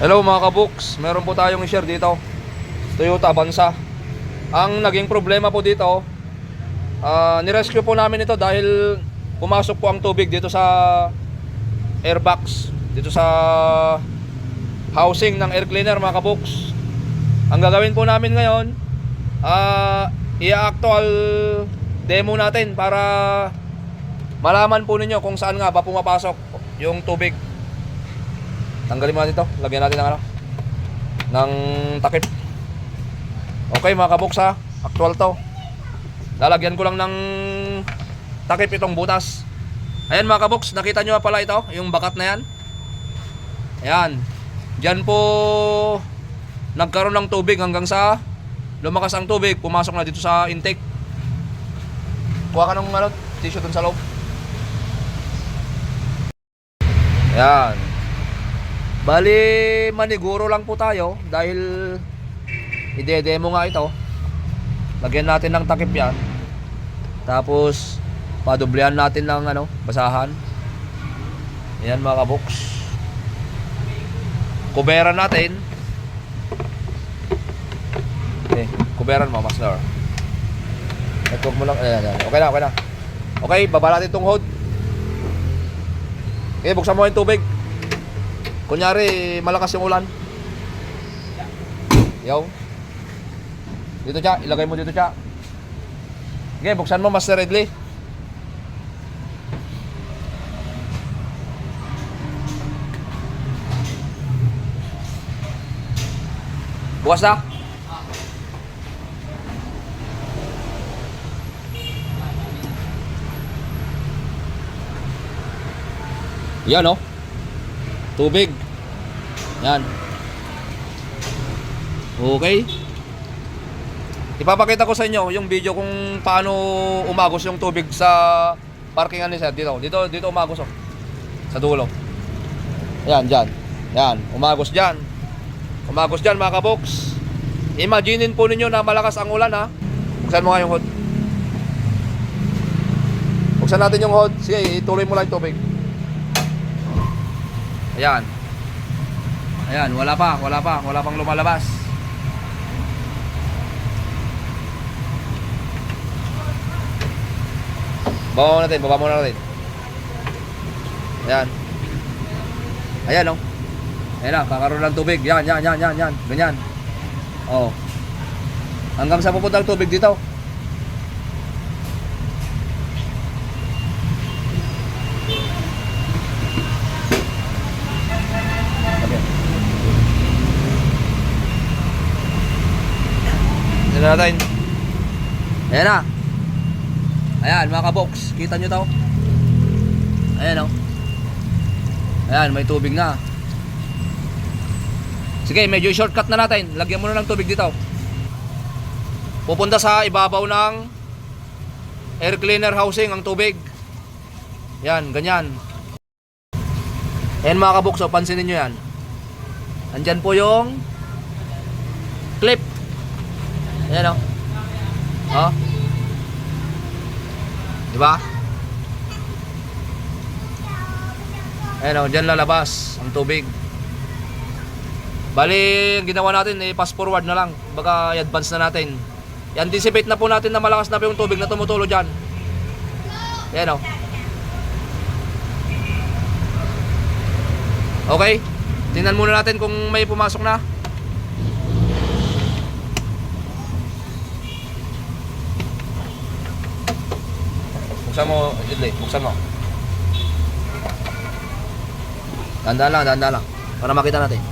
Hello mga kabuks, meron po tayong i-share dito. Toyota Avanza Ang naging problema po dito ah, Nirescue po namin ito dahil Pumasok po ang tubig dito sa Airbox Dito sa Housing ng air cleaner mga kabuks. Ang gagawin po namin ngayon ah, I-actual Demo natin para Malaman po ninyo kung saan nga ba pumapasok Yung tubig Tanggalin mo natin ito. Lagyan natin ng ano? Ng takip. Okay mga kabuks ha. Actual to. Lalagyan ko lang ng takip itong butas. Ayan mga kabuks. Nakita nyo pala ito. Yung bakat na yan. Ayan. Diyan po nagkaroon ng tubig hanggang sa lumakas ang tubig. Pumasok na dito sa intake. Kuha ka ng ano, tissue dun sa loob. Ayan. Bali, maniguro lang po tayo dahil ide-demo nga ito. Lagyan natin ng takip yan. Tapos, padublehan natin ng ano, basahan. Ayan mga kaboks. Kuberan natin. Okay, kuberan mo, master. Ito mo lang. Ayan, ayan. Okay na, okay na. Okay, baba natin itong hood. Okay, buksan mo yung tubig. Kunyari, malakas yung ulan. Yo. Dito, Cha. Ilagay mo dito, Cha. Okay, buksan mo, Master Ridley. Bukas na. Yan, oh. Tubig. Yan. Okay. Ipapakita ko sa inyo yung video kung paano umagos yung tubig sa parkingan ni sir dito. Dito dito umagos oh. Sa dulo. Yan, diyan. Yan, umagos diyan. Umagos diyan mga kaboks. Imaginin po ninyo na malakas ang ulan ha. Buksan mo nga yung hood. Buksan natin yung hood. Sige, ituloy mo lang yung tubig. Ayan. Ayan, wala pa, wala pa, wala pang lumalabas. Baba natin, baba mo natin. Ayan. Ayan, oh. Ayan na, kakaroon ng tubig. Yan, yan, yan, yan, yan. Ganyan. Oh. Hanggang sa pupunta ang tubig dito. Tignan natin. Ayan na. Ayan, mga kaboks. Kita nyo to? Ayan, oh. Ayan, may tubig na. Sige, medyo shortcut na natin. Lagyan mo na ng tubig dito. Pupunta sa ibabaw ng air cleaner housing ang tubig. Yan, ganyan. Ayan mga kabukso, pansinin nyo yan. Andyan po yung clip. Ayan o. Oh. Di ba? Ayan o, dyan lalabas ang tubig. Bali, ang ginawa natin, eh, fast forward na lang. Baka i-advance na natin. I-anticipate na po natin na malakas na po yung tubig na tumutulo dyan. Ayan o. Okay? Tingnan muna natin kung may pumasok na. Buksan mo, Idley. Buksan mo. Danda lang, danda lang. Para makita natin.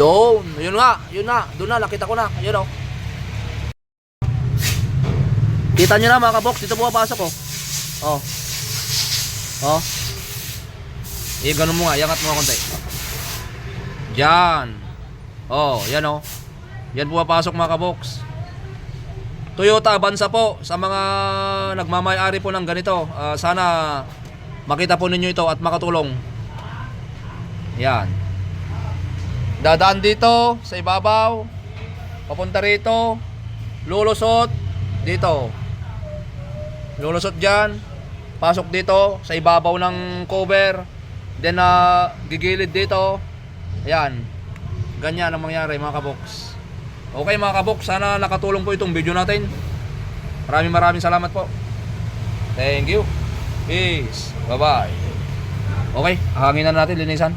Doon. Yun nga, yun na. Doon na, nakita ko na. Yun o. Kita nyo na mga kabox. Dito pumapasok oh. Oh. Oh. Eh, ganun mo nga. Iangat mo konti. Diyan. Oh, yan oh. Yan pumapasok mga kabox. Toyota Avanza po sa mga nagmamayari po ng ganito. Ah, sana makita po ninyo ito at makatulong. Yan. Dadaan dito sa ibabaw. Papunta rito. Lulusot dito. Lulusot diyan. Pasok dito sa ibabaw ng cover. Then, na gigilid dito. Ayan. Ganyan ang mangyari mga kaboks. Okay mga kaboks, sana nakatulong po itong video natin. Maraming maraming salamat po. Thank you. Peace. Bye-bye. Okay, hanginan natin, linisan.